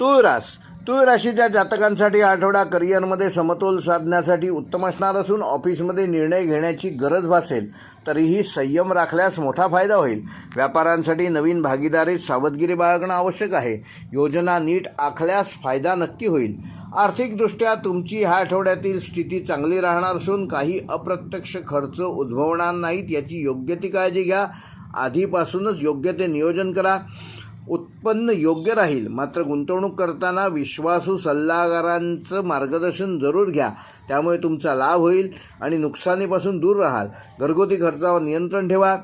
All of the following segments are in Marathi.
तूळ रास तूळ राशीच्या जातकांसाठी आठवडा करिअरमध्ये समतोल साधण्यासाठी उत्तम असणार असून ऑफिसमध्ये निर्णय घेण्याची गरज भासेल तरीही संयम राखल्यास मोठा फायदा होईल. व्यापाऱ्यांसाठी नवीन भागीदारीत सावधगिरी बाळगणं आवश्यक आहे. योजना नीट आखल्यास फायदा नक्की होईल. आर्थिकदृष्ट्या तुमची ह्या आठवड्यातील स्थिती चांगली राहणार असून काही अप्रत्यक्ष खर्च उद्भवणार नाहीत याची योग्य ती काळजी घ्या. आधीपासूनच योग्य ते नियोजन करा. उत्पन्न योग्य राहील मात्र गुंतवणूक करताना विश्वासू सल्लागारांचं मार्गदर्शन जरूर घ्या. त्यामुळे तुमचा लाभ होईल आणि नुकसानीपासून दूर राहाल. घरगुती खर्चावर नियंत्रण ठेवा.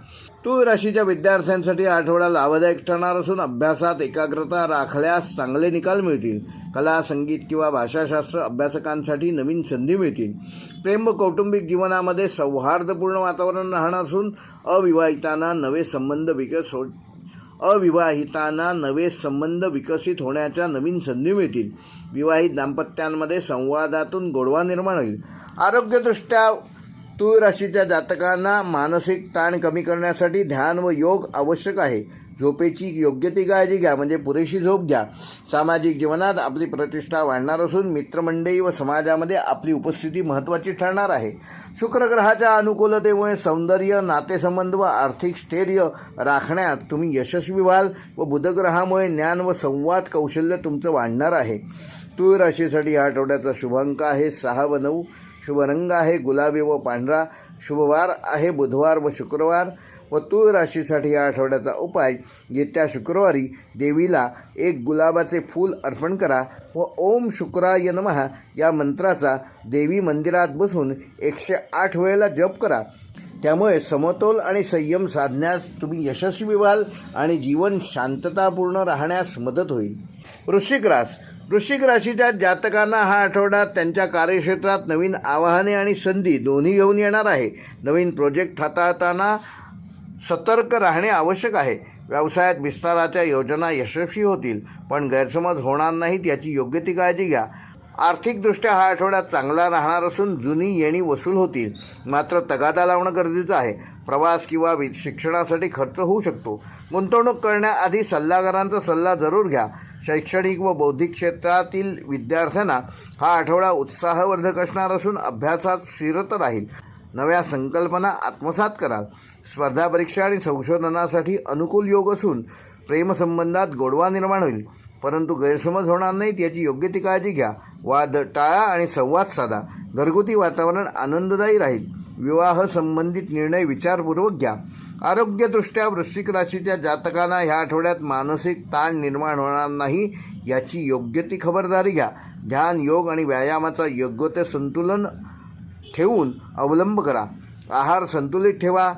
तूळ राशीच्या विद्यार्थ्यांसाठी आठवडा लाभदायक ठरणार असून अभ्यासात एकाग्रता राखल्यास चांगले निकाल मिळतील. कला संगीत किंवा भाषाशास्त्र अभ्यासकांसाठी नवीन संधी मिळतील. प्रेम व कौटुंबिक जीवनामध्ये सौहार्दपूर्ण वातावरण राहणार असून अविवाहितांना नवे संबंध विकस हो अविवाहितांना नवे संबंध विकसित होण्याच्या नवीन संधी मिळतील. विवाहित दाम्पत्यांमध्ये संवादातून गोडवा निर्माण होईल. आरोग्यदृष्ट्या तूळ राशीच्या जातकांना मानसिक ताण कमी करण्यासाठी ध्यान व योग आवश्यक आहे. झोपेची योग्य ती काळजी घ्या म्हणजे पुरेशी झोप घ्या. सामाजिक जीवनात आपली प्रतिष्ठा वाढणार असून मित्रमंडळी व समाजामध्ये आपली उपस्थिती महत्त्वाची ठरणार आहे. शुक्रग्रहाच्या अनुकूलतेमुळे सौंदर्य नातेसंबंध व आर्थिक स्थैर्य राखण्यात तुम्ही यशस्वी व्हाल व बुधग्रहामुळे ज्ञान व संवाद कौशल्य तुमचं वाढणार आहे. तूळ राशीसाठी या आठवड्याचा शुभांक आहे. सहा व नऊ शुभ रंग आहे गुलाबी व पांढरा. शुभवार आहे बुधवार व शुक्रवार व तूळ राशीसाठी या आठवड्याचा उपाय. येत्या शुक्रवारी देवीला एक गुलाबाचे फूल अर्पण करा व ओम शुक्राय नमहा या मंत्राचा देवी मंदिरात बसून एकशे आठ वेळेला जप करा. त्यामुळे समतोल आणि संयम साधण्यास तुम्ही यशस्वी व्हाल आणि जीवन शांततापूर्ण राहण्यास मदत होईल. वृश्चिक रास वृश्चिक राशीच्या जातकांना हा आठवडा त्यांच्या कार्यक्षेत्रात नवीन आवाहने आणि संधी दोन्ही घेऊन येणार आहे. नवीन प्रोजेक्ट हाताळताना सतर्क राहणे आवश्यक आहे. व्यवसायात विस्ताराच्या योजना यशस्वी होतील पण गैरसमज होणार नाहीत याची योग्य ती काळजी घ्या. आर्थिकदृष्ट्या हा आठवडा चांगला राहणार असून जुनी येणी वसूल होतील. मात्र तगादा लावणं गरजेचं आहे. प्रवास किंवा वि शिक्षणासाठी खर्च होऊ शकतो. गुंतवणूक करण्याआधी सल्लागारांचा सल्ला जरूर घ्या. शैक्षणिक व बौद्धिक क्षेत्रातील विद्यार्थ्यांना हा आठवडा उत्साहवर्धक असणार असून अभ्यासात स्थिरत राहील. नव्या संकल्पना आत्मसात कराल. स्पर्धा परीक्षा आणि संशोधनासाठी अनुकूल योग असून प्रेमसंबंधात गोडवा निर्माण होईल. परंतु गैरसमज होणार नाहीत याची योग्य ती काळजी घ्या. वाद टाळा आणि संवाद साधा. घरगुती वातावरण आनंददायी राहील. विवाह संबंधित निर्णय विचारपूर्वक घ्या. आरोग्यदृष्ट्या वृश्चिक राशीच्या जातकांना ह्या आठवड्यात मानसिक ताण निर्माण होणार नाही याची योग्य ती खबरदारी घ्या. ध्यान योग आणि व्यायामाचा योग्य ते संतुलन ठेवून अवलंब करा. आहार संतुलित ठेवा.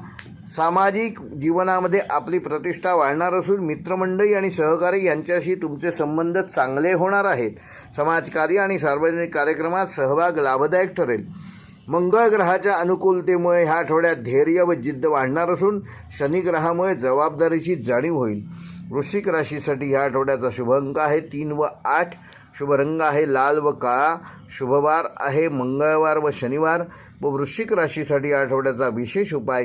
सामाजिक जीवनामध्ये आपली प्रतिष्ठा वाढणार असून मित्रमंडळी आणि सहकारी यांच्याशी तुमचे संबंध चांगले होणार आहेत. समाजकार्य आणि सार्वजनिक कार्यक्रमात सहभाग लाभदायक ठरेल. मंगळ ग्रहाच्या अनुकूलतेमुळे ह्या आठवड्यात धैर्य व जिद्द वाढणार असून शनिग्रहामुळे जबाबदारीची जाणीव होईल. वृश्चिक राशीसाठी ह्या आठवड्याचा शुभ अंक आहे. तीन व आठ शुभरंग आहे. लाल व काळा शुभवार आहे. मंगळवार व शनिवार व वृश्चिक राशीसाठी या आठवड्याचा विशेष उपाय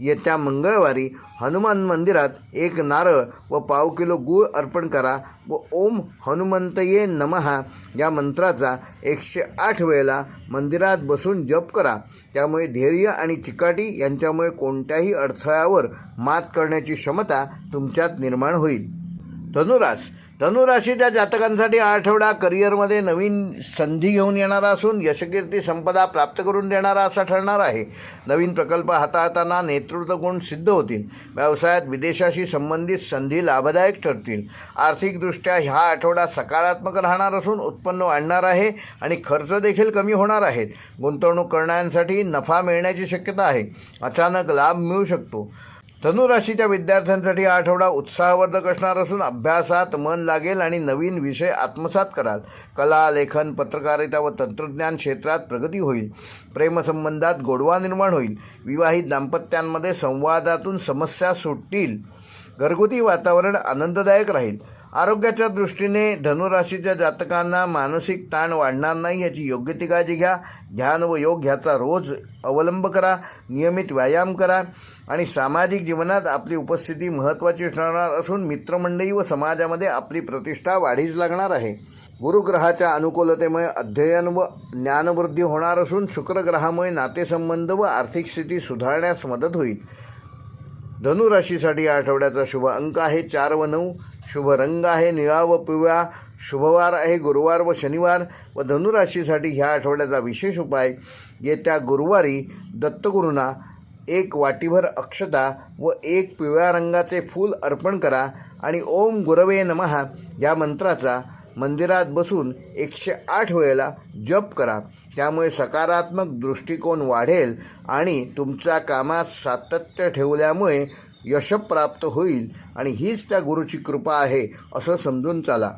येत्या मंगळवारी हनुमान मंदिरात एक नारळ व पाव किलो गूळ अर्पण करा व ओम हनुमंतये नमहा या मंत्राचा एकशे आठ वेळेला मंदिरात बसून जप करा. त्यामुळे धैर्य आणि चिकाटी यांच्यामुळे कोणत्याही अडथळ्यावर मात करण्याची क्षमता तुमच्यात निर्माण होईल. धनुरास धनुराशीच्या जातकांसाठी हा आठवडा करिअरमध्ये नवीन संधी घेऊन येणारा असून यशकीर्ती संपदा प्राप्त करून देणारा असा ठरणार आहे. नवीन प्रकल्प हाताळताना नेतृत्व गुण सिद्ध होतील? व्यवसायात विदेशाशी संबंधित संधी लाभदायक ठरतील. आर्थिकदृष्ट्या ह्या आठवडा सकारात्मक राहणार असून उत्पन्न वाढणार आहे आणि खर्च देखील कमी होणार आहेत. गुंतवणूक करणाऱ्यांसाठी नफा मिळण्याची शक्यता आहे. अचानक लाभ मिळू शकतो. धनुराशीच्या विद्यार्थ्यांसाठी हा आठवडा उत्साहवर्धक असणार असून अभ्यासात मन लागेल आणि नवीन विषय आत्मसात कराल. कला लेखन पत्रकारिता व तंत्रज्ञान क्षेत्रात प्रगती होईल. प्रेमसंबंधात गोडवा निर्माण होईल. विवाहित दाम्पत्यांमध्ये संवादातून समस्या सुटतील. घरगुती वातावरण आनंददायक राहील. आरोग्याच्या दृष्टीने धनुराशीच्या जातकांना मानसिक ताण वाढणार नाही याची योग्य ती काळजी घ्या. ध्यान व योग ह्याचा रोज अवलंब करा. नियमित व्यायाम करा. आणि सामाजिक जीवनात आपली उपस्थिती महत्त्वाची ठरणार असून मित्रमंडळी व समाजामध्ये आपली प्रतिष्ठा वाढीस लागणार आहे. गुरुग्रहाच्या अनुकूलतेमुळे अध्ययन व ज्ञानवृद्धी होणार असून शुक्रग्रहामुळे नातेसंबंध व आर्थिक स्थिती सुधारण्यास मदत होईल. धनुराशीसाठी या आठवड्याचा शुभ अंक आहे चार व नऊ. शुभ रंग आहे निळा व पिवळा. शुभवार आहे गुरुवार व शनिवार व धनुराशीसाठी ह्या आठवड्याचा विशेष उपाय. येत्या गुरुवारी दत्तगुरूंना एक वाटीभर अक्षता व एक पिवळ्या रंगाचे फूल अर्पण करा आणि ओम गुरवे नमहा या मंत्राचा मंदिरात बसून एकशे आठ वेळेला जप करा. त्यामुळे सकारात्मक दृष्टिकोन वाढेल आणि तुमच्या कामात सातत्य ठेवल्यामुळे यश प्राप्त होईल आणि हीच त्या गुरुची कृपा आहे असं समजून चाला.